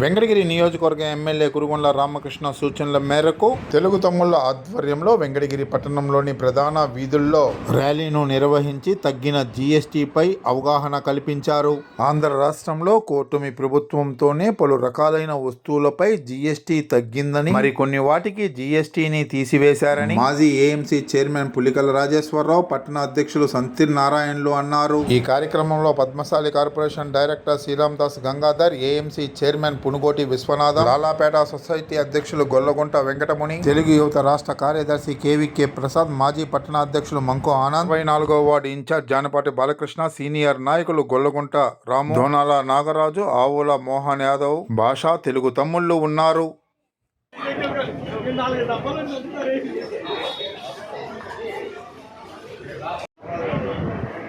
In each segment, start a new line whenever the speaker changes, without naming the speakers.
Venkatagiri నియోజకవర్గ MLA Kurugondla Ramakrishna సూచనల మేరకు తెలుగు తమ్ముళ్ళ ఆధ్వర్యంలో వెంకటగిరి పట్టణంలోని ప్రధాన వీధుల్లో ర్యాలీను నిర్వహించి తగ్గిన జీఎస్టీపై అవగాహన కల్పించారు. ఆంధ్ర రాష్ట్రంలో కూటమి ప్రభుత్వంతోనే పలు రకాలైన వస్తువులపై జీఎస్టీ తగ్గిందని మరికొన్ని వాటికి జీఎస్టీని తీసివేశారని మాజీ ఏఎంసీ చైర్మన్ పులికల రాజేశ్వరరావు పట్టణ అధ్యక్షులు సంతిర్ నారాయణలు అన్నారు. ఈ కార్యక్రమంలో Padmashali corporation director Sriram Das Gangadhar AMC chairman Punugoti Viswanatha Lalapeta society అధ్యక్షులు గొల్లగుంట వెంకటముని తెలుగు యువత రాష్ట్ర కార్యదర్శి కేవీకే ప్రసాద్ మాజీ పట్టణ అధ్యక్షులు మంకు ఆనంద్ ఇరవై నాలుగో ward incharge Janapati Balakrishna senior నాయకులు గొల్లగుంట రాము దోనాల నాగరాజు ఆవుల మోహన్ యాదవ్ భాష తెలుగు తమ్ముళ్ళు ఉన్నారు.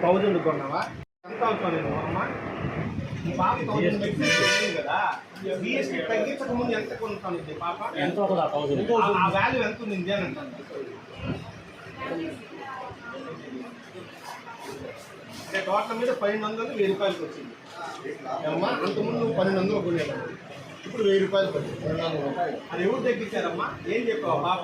పౌజులు కొన్నావా? ఎంత అవుతుంది అమ్మా ఎంత వాల్యూ ఎంత ఉంది అని అంటే టోటల్ మీద పన్నెండు వందలు వెయ్యి రూపాయలకి వచ్చింది. అమ్మా అంతకుముందు నువ్వు పన్నెండు వందలు కొనేవాడు ఇప్పుడు వెయ్యి రూపాయలు పడుతుంది రెండు వందల రూపాయలు అది ఎవరు తగ్గించారమ్మా? ఏం చెప్పావు ఆ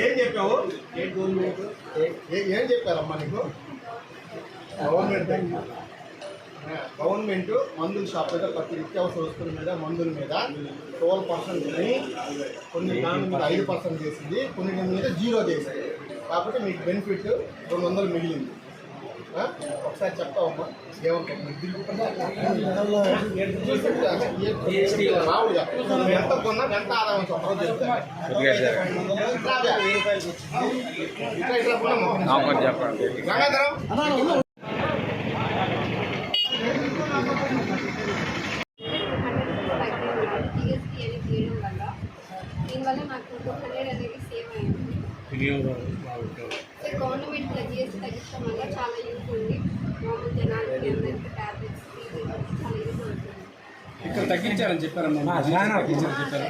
ఏం చెప్పావు ఏ- ఏ- ఏం చెప్పారమ్మా నీకు? గవర్నమెంట్ గవర్నమెంట్ మందుల షాప్ మీద ప్రతి నిత్యావసర వస్తువుల మీద మందుల మీద ట్వెల్వ్ పర్సెంట్ అని కొన్ని దాని మీద ఐదు పర్సెంట్ చేసింది కొన్ని దాని మీద జీరో చేసింది. కాబట్టి మీకు బెనిఫిట్ రెండు వందలు మిగిలింది. ఒకసారి చెప్తావమ్మా. నువ్వు ఎంత కొన్నా ఎంత ఆదాయం చెప్పడం.
దీనివల్ల నాకు టూ హండ్రెడ్ అనేది సేవ్ అయింది. సో గవర్నమెంట్ జిఎస్టీ తగ్గించడం వల్ల చాలా యూజ్ ఉంది. మామూలు జనాలకి అందరికీ ట్యాబ్లెట్స్ చాలా యూజ్ అవుతుంది
ఇక్కడ తగ్గించారని చెప్పారమ్మా. తగ్గించారని చెప్పారు.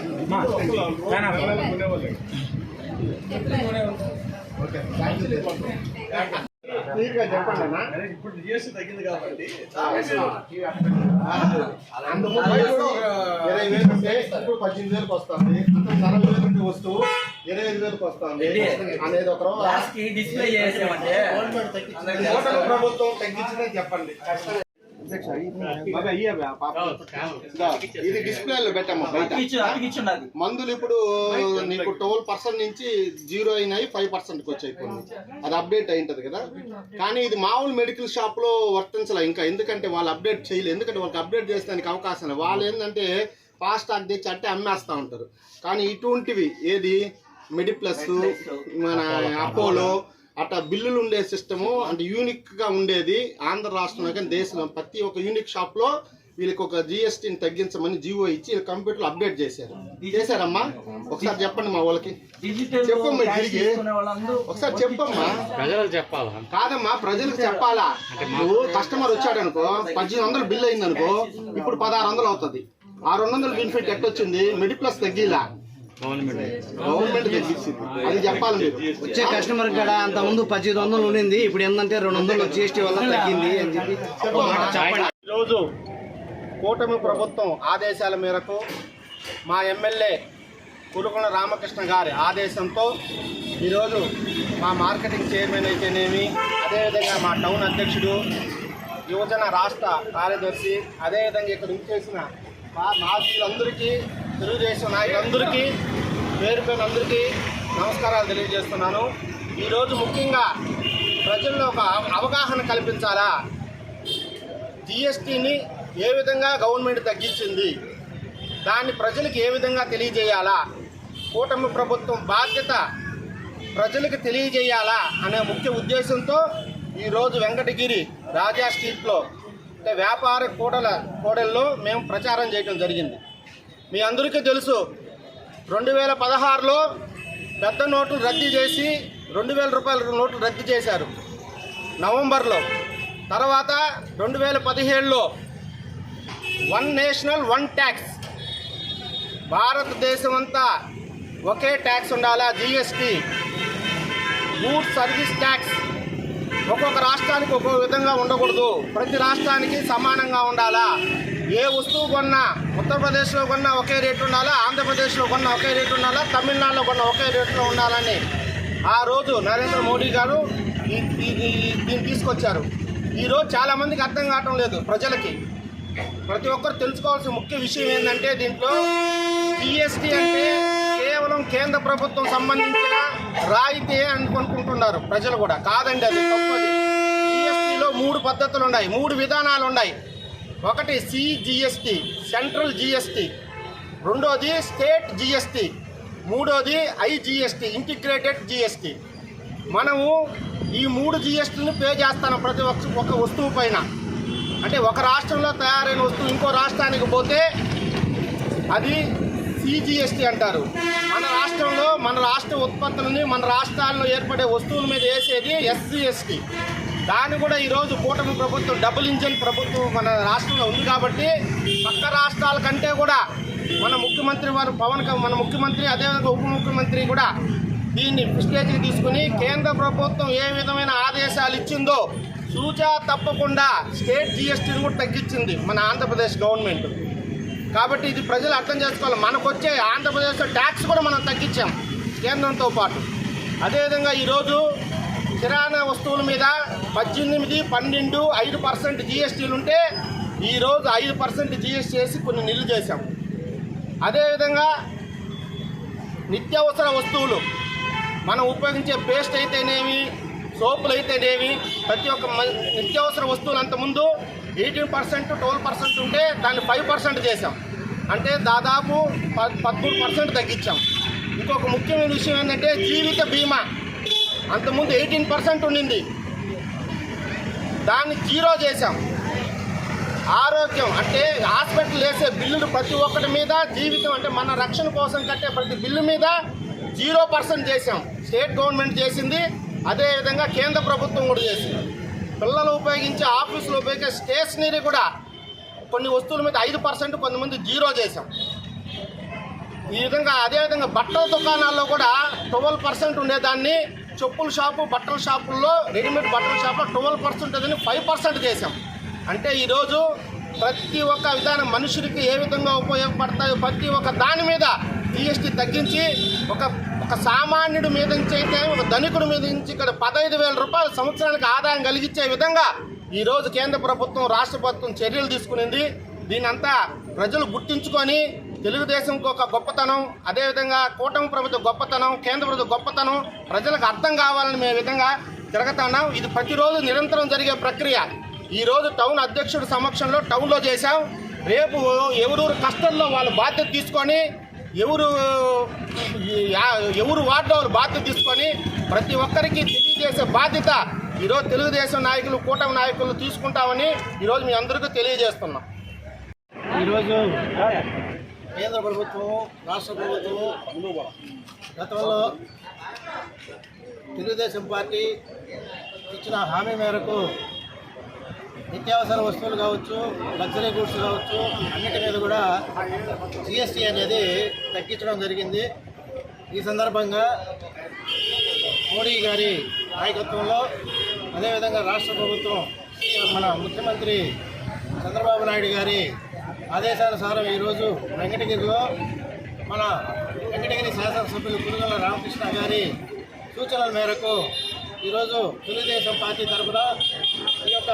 చెప్పండి. ఇప్పుడు జిఎస్టీ తగ్గింది కాబట్టి ఇరవై వేలు ఇప్పుడు పద్దెనిమిది వేలకు వస్తుంది. వేలు ఉంటే వస్తువు. ఇరవై ఐదు వేలకు వస్తుంది. అనేది ఒక రోజు
లాస్ట్కి డిస్ప్లే చేసామంటే
కూటమి ప్రభుత్వం తగ్గించిందని చెప్పండి. బాబా, ఇయ్య బా, పాప. ఇదా, డిస్ప్లేలో మందులు ఇప్పుడు నీకు ట్వెల్వ్ పర్సెంట్ నుంచి జీరో అయినాయి ఫైవ్ పర్సెంట్కి వచ్చాయి కొన్ని. అది అప్డేట్ అయి ఉంటుంది కదా? కానీ ఇది మామూలు మెడికల్ షాప్లో వర్తించలే ఇంకా. ఎందుకంటే వాళ్ళు అప్డేట్ చేయలేదు ఎందుకంటే వాళ్ళకి అప్డేట్ చేసేదానికి అవకాశం లేదు. వాళ్ళు ఏంటంటే ఫాస్ట్ స్టాక్ తెచ్చి అంటే అమ్మేస్తూ ఉంటారు. కానీ ఇటువంటివి ఏది? మెడిప్లస్ మన అపోలో అట్లా బిల్లులు ఉండే సిస్టము అంటే యూనిక్గా ఉండేది ఆంధ్ర రాష్ట్రంలో కానీ దేశంలో. ప్రతి ఒక్క యూనిక్ షాప్లో వీళ్ళకి ఒక జిఎస్టీని తగ్గించమని జీవో ఇచ్చి కంప్యూటర్ అప్డేట్ చేశారు. చేశారమ్మా? ఒకసారి చెప్పండి మా వాళ్ళకి.
డిజిటల్
చెప్పమ్మా తిరిగి. ఒకసారి చెప్పమ్మా. ప్రజలకు చెప్పాలా? కాదమ్మా ప్రజలకు చెప్పాలా? నువ్వు కస్టమర్ వచ్చాడు అనుకో పద్దెనిమిది వందలు బిల్ అయింది అనుకో ఇప్పుడు పదహారు వందలు అవుతుంది. ఆ రెండు వందల బెనిఫిట్ ఎట్టొచ్చింది? మెడిప్లస్ తగ్గిలా. గవర్నమెంట్ తగ్గించింది అది చెప్పాలి మీరు.
వచ్చే కస్టమర్ కాడ అంత ముందు పద్దెనిమిది వందలు ఉండింది ఇప్పుడు ఏంటంటే రెండు వందలు జిఎస్టీ వల్ల తగ్గింది అని చెప్పి. ఒక మాట చెప్పండి.
ఈరోజు కూటమి ప్రభుత్వం ఆదేశాల మేరకు మా ఎమ్మెల్యే కురుకొండ రామకృష్ణ గారి ఆదేశంతో ఈరోజు మా మార్కెటింగ్ చైర్మన్ అయితేనేమి అదేవిధంగా మా టౌన్ అధ్యక్షుడు యువజన రాష్ట్ర కార్యదర్శి అదేవిధంగా ఇక్కడ చేసిన మా నాయకులందరికీ తెలుగుదేశం నాయకులందరికీ పేరు పేరు అందరికీ నమస్కారాలు తెలియజేస్తున్నాను. ఈరోజు ముఖ్యంగా ప్రజల్లో ఒక అవగాహన కల్పించాలా? జిఎస్టీని ఏ విధంగా గవర్నమెంట్ తగ్గించింది? దాన్ని ప్రజలకు ఏ విధంగా తెలియజేయాలా? కూటమి ప్రభుత్వం బాధ్యత ప్రజలకు తెలియజేయాలా అనే ముఖ్య ఉద్దేశంతో ఈరోజు వెంకటగిరి రాజా స్ట్రీట్లో అంటే వ్యాపార కూడల కూడల్లో మేము ప్రచారం చేయడం జరిగింది. మీ అందరికీ తెలుసు రెండు వేల పదహారులో పెద్ద నోట్లు రద్దు చేసి రెండు వేల రూపాయల నోట్లు రద్దు చేశారు. నవంబర్లో. తర్వాత రెండు వేల పదిహేడులో వన్ నేషనల్ వన్ ట్యాక్స్. భారతదేశం అంతా ఒకే ట్యాక్స్ ఉండాలా? జిఎస్టీ. Good service tax. ఒక్కొక్క రాష్ట్రానికి ఒక్కొక్క విధంగా ఉండకూడదు. ప్రతి రాష్ట్రానికి సమానంగా ఉండాలా? ఏ వస్తువు కొన్నా ఉత్తరప్రదేశ్లో కొన్నా ఒకే రేటు ఉండాలా ఆంధ్రప్రదేశ్లో కొన్నా ఒకే రేటు ఉండాలా తమిళనాడులో కొన్నా ఒకే రేటులో ఉండాలని ఆ రోజు నరేంద్ర మోడీ గారు ఈ- దీన్ని తీసుకొచ్చారు. ఈరోజు చాలామందికి అర్థం కావటం లేదు ప్రజలకి. ప్రతి ఒక్కరు తెలుసుకోవాల్సిన ముఖ్య విషయం ఏంటంటే దీంట్లో జిఎస్టీ అంటే కేవలం కేంద్ర ప్రభుత్వం సంబంధించిన రాయితీ అనుకుంటున్నారు ప్రజలు కూడా. కాదండి అది తప్పది. జిఎస్టీలో మూడు పద్ధతులు ఉన్నాయి మూడు విధానాలు ఉన్నాయి ఒకటి సిజిఎస్టి సెంట్రల్ జిఎస్టి రెండోది స్టేట్ జిఎస్టి మూడోది ఐజిఎస్టి ఇంటిగ్రేటెడ్ జిఎస్టి. మనము ఈ మూడు జిఎస్టీని పే చేస్తాను ప్రతి ఒక్క ఒక వస్తువు పైన. అంటే ఒక రాష్ట్రంలో తయారైన వస్తువు ఇంకో రాష్ట్రానికి పోతే అది సిజిఎస్టీ అంటారు. మన రాష్ట్రంలో మన రాష్ట్ర ఉత్పత్తులని మన రాష్ట్రాల్లో ఏర్పడే వస్తువుల మీద వేసేది ఎస్జిఎస్టీ దాన్ని కూడా ఈరోజు కూటమి ప్రభుత్వం డబుల్ ఇంజన్ ప్రభుత్వం మన రాష్ట్రంలో ఉంది కాబట్టి పక్క రాష్ట్రాల కంటే కూడా మన ముఖ్యమంత్రి వారు పవన్ మన ముఖ్యమంత్రి అదేవిధంగా ఉప ముఖ్యమంత్రి కూడా దీన్ని స్టేజ్కి తీసుకుని కేంద్ర ప్రభుత్వం ఏ విధమైన ఆదేశాలు ఇచ్చిందో సూచా తప్పకుండా స్టేట్ జిఎస్టీని కూడా తగ్గించింది మన ఆంధ్రప్రదేశ్ గవర్నమెంట్. కాబట్టి ఇది ప్రజలు అర్థం చేసుకోవాలి. మనకు వచ్చే ఆంధ్రప్రదేశ్లో ట్యాక్స్ కూడా మనం తగ్గించాం కేంద్రంతో పాటు. అదేవిధంగా ఈరోజు కిరాణా వస్తువుల మీద పద్దెనిమిది పన్నెండు ఐదు పర్సెంట్ జిఎస్టీలు ఉంటే ఈరోజు ఐదు పర్సెంట్ జిఎస్టీ వేసి కొన్ని నిల్లు చేశాం అదేవిధంగా నిత్యావసర వస్తువులు మనం ఉపయోగించే పేస్ట్ అయితేనేమి సోపులు అయితేనేమి ప్రతి ఒక్క మ- నిత్యావసర వస్తువులు అంతకుముందు ఎయిటీన్ పర్సెంట్ ట్వెల్వ్ పర్సెంట్ ఉంటే దాన్ని ఫైవ్ పర్సెంట్ చేసాం అంటే దాదాపు ప- పదమూడు పర్సెంట్ తగ్గించాం. ఇంకొక ముఖ్యమైన విషయం ఏంటంటే జీవిత బీమా. అంతకుముందు ఎయిటీన్ పర్సెంట్ ఉండింది. దాన్ని జీరో చేశాం. ఆరోగ్యం అంటే హాస్పిటల్ వేసే బిల్లులు ప్రతి ఒక్కటి మీద జీవితం అంటే మన రక్షణ కోసం కట్టే ప్రతి బిల్లు మీద జీరో పర్సెంట్ చేసాం స్టేట్ గవర్నమెంట్ చేసింది అదేవిధంగా కేంద్ర ప్రభుత్వం కూడా చేసింది. పిల్లలు ఉపయోగించే ఆఫీసులో ఉపయోగించే స్టేషనరీ కూడా కొన్ని వస్తువుల మీద ఐదు పర్సెంట్ కొంతమంది జీరో చేశాం. ఈ విధంగా అదేవిధంగా బట్టల దుకాణాల్లో కూడా ట్వెల్వ్ పర్సెంట్ ఉండేదాన్ని. చెప్పుల షాపు బట్టల షాపుల్లో రెడీమేడ్ బట్టల షాపులో ట్వెల్వ్ పర్సెంట్ అని ఫైవ్ పర్సెంట్ చేసాం అంటే ఈరోజు ప్రతి ఒక్క విధానం మనుషులకి ఏ విధంగా ఉపయోగపడతాయో ప్రతి ఒక్క దాని మీద జిఎస్టీ తగ్గించి ఒక ఒక సామాన్యుడి మీద నుంచి అయితే ఒక ధనికుడి మీద నుంచి ఇక్కడ పదహైదు వేల రూపాయలు సంవత్సరానికి ఆదాయం కలిగించే విధంగా ఈరోజు కేంద్ర ప్రభుత్వం రాష్ట్ర ప్రభుత్వం చర్యలు తీసుకునింది. దీనంతా ప్రజలు గుర్తించుకొని తెలుగుదేశం ఒక గొప్పతనం అదేవిధంగా కూటమి ప్రభుత్వ గొప్పతనం కేంద్ర ప్రభుత్వ గొప్పతనం ప్రజలకు అర్థం కావాలని మేము విధంగా తిరగతున్నాం ఇది ప్రతిరోజు నిరంతరం జరిగే ప్రక్రియ. ఈరోజు టౌన్ అధ్యక్షుడి సమక్షంలో టౌన్లో చేశాం. రేపు ఎవరూరు కష్టంలో వాళ్ళు బాధ్యత తీసుకొని ఎవరు ఎవరు వార్డులో వాళ్ళు బాధ్యత తీసుకొని ప్రతి ఒక్కరికి తెలియజేసే బాధ్యత ఈరోజు తెలుగుదేశం నాయకులు కూటమి నాయకులు తీసుకుంటామని ఈరోజు మీ అందరికీ తెలియజేస్తున్నాం.
ఈరోజు కేంద్ర ప్రభుత్వం రాష్ట్ర ప్రభుత్వం గతంలో తెలుగుదేశం పార్టీ ఇచ్చిన హామీ మేరకు నిత్యావసర వస్తువులు కావచ్చు లగ్జరీ గూడ్స్ కావచ్చు అన్నిటి మీద కూడా జిఎస్టీ అనేది తగ్గించడం జరిగింది. ఈ సందర్భంగా మోడీ గారి నాయకత్వంలో అదేవిధంగా రాష్ట్ర ప్రభుత్వం మన ముఖ్యమంత్రి చంద్రబాబు నాయుడు గారి ఆదేశానుసారం ఈరోజు వెంకటగిరిలో మన వెంకటగిరి శాసనసభ్యులు కురుగల రామకృష్ణ గారి సూచనల మేరకు ఈరోజు తెలుగుదేశం పార్టీ తరఫున ఈ యొక్క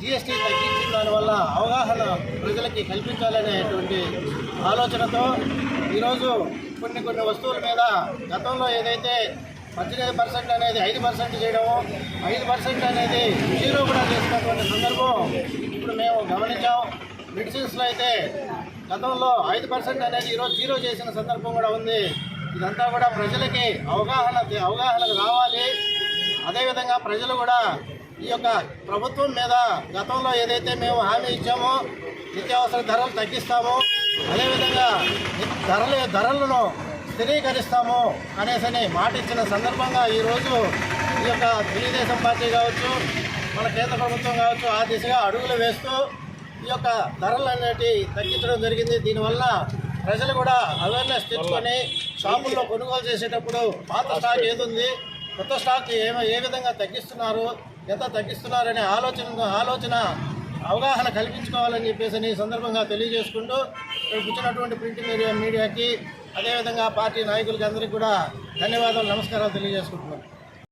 జిఎస్టీ తగ్గించిన దానివల్ల అవగాహన ప్రజలకి కల్పించాలనేటువంటి ఆలోచనతో ఈరోజు కొన్ని కొన్ని వస్తువుల మీద గతంలో ఏదైతే పద్దెనిమిది పర్సెంట్ అనేది ఐదు పర్సెంట్ చేయడము ఐదు పర్సెంట్ అనేది జీరో కూడా చేసినటువంటి సందర్భం ఇప్పుడు మేము గమనించాం. మెడిసిన్స్లో అయితే గతంలో ఐదు పర్సెంట్ అనేది ఈరోజు జీరో చేసిన సందర్భం కూడా ఉంది. ఇదంతా కూడా ప్రజలకి అవగాహన అవగాహనకు రావాలి. అదేవిధంగా ప్రజలు కూడా ఈ యొక్క ప్రభుత్వం మీద గతంలో ఏదైతే మేము హామీ ఇచ్చామో నిత్యావసర ధరలు తగ్గిస్తాము. అదేవిధంగా ధరలు ధరలను స్థిరీకరిస్తాము అనేసని మాట ఇచ్చిన సందర్భంగా ఈరోజు ఈ యొక్క తెలుగుదేశం పార్టీ కావచ్చు మన కేంద్ర ప్రభుత్వం కావచ్చు ఆ దిశగా అడుగులు వేస్తూ ఈ యొక్క ధరలు అనేటి తగ్గించడం జరిగింది. దీనివల్ల ప్రజలు కూడా అవేర్నెస్ తెచ్చుకొని షాపుల్లో కొనుగోలు చేసేటప్పుడు పాత స్టాక్ ఏది ఉంది? కొత్త స్టాక్ ఏ ఏ విధంగా తగ్గిస్తున్నారు? ఎంత తగ్గిస్తున్నారనే ఆలోచన ఆలోచన అవగాహన కల్పించుకోవాలని చెప్పేసి ఈ సందర్భంగా తెలియజేసుకుంటూ ఇక్కడ కూర్చున్నటువంటి ప్రింట్ మీడియా మీడియాకి అదేవిధంగా పార్టీ నాయకులకి అందరికీ కూడా ధన్యవాదాలు నమస్కారాలు తెలియజేసుకుంటున్నాను.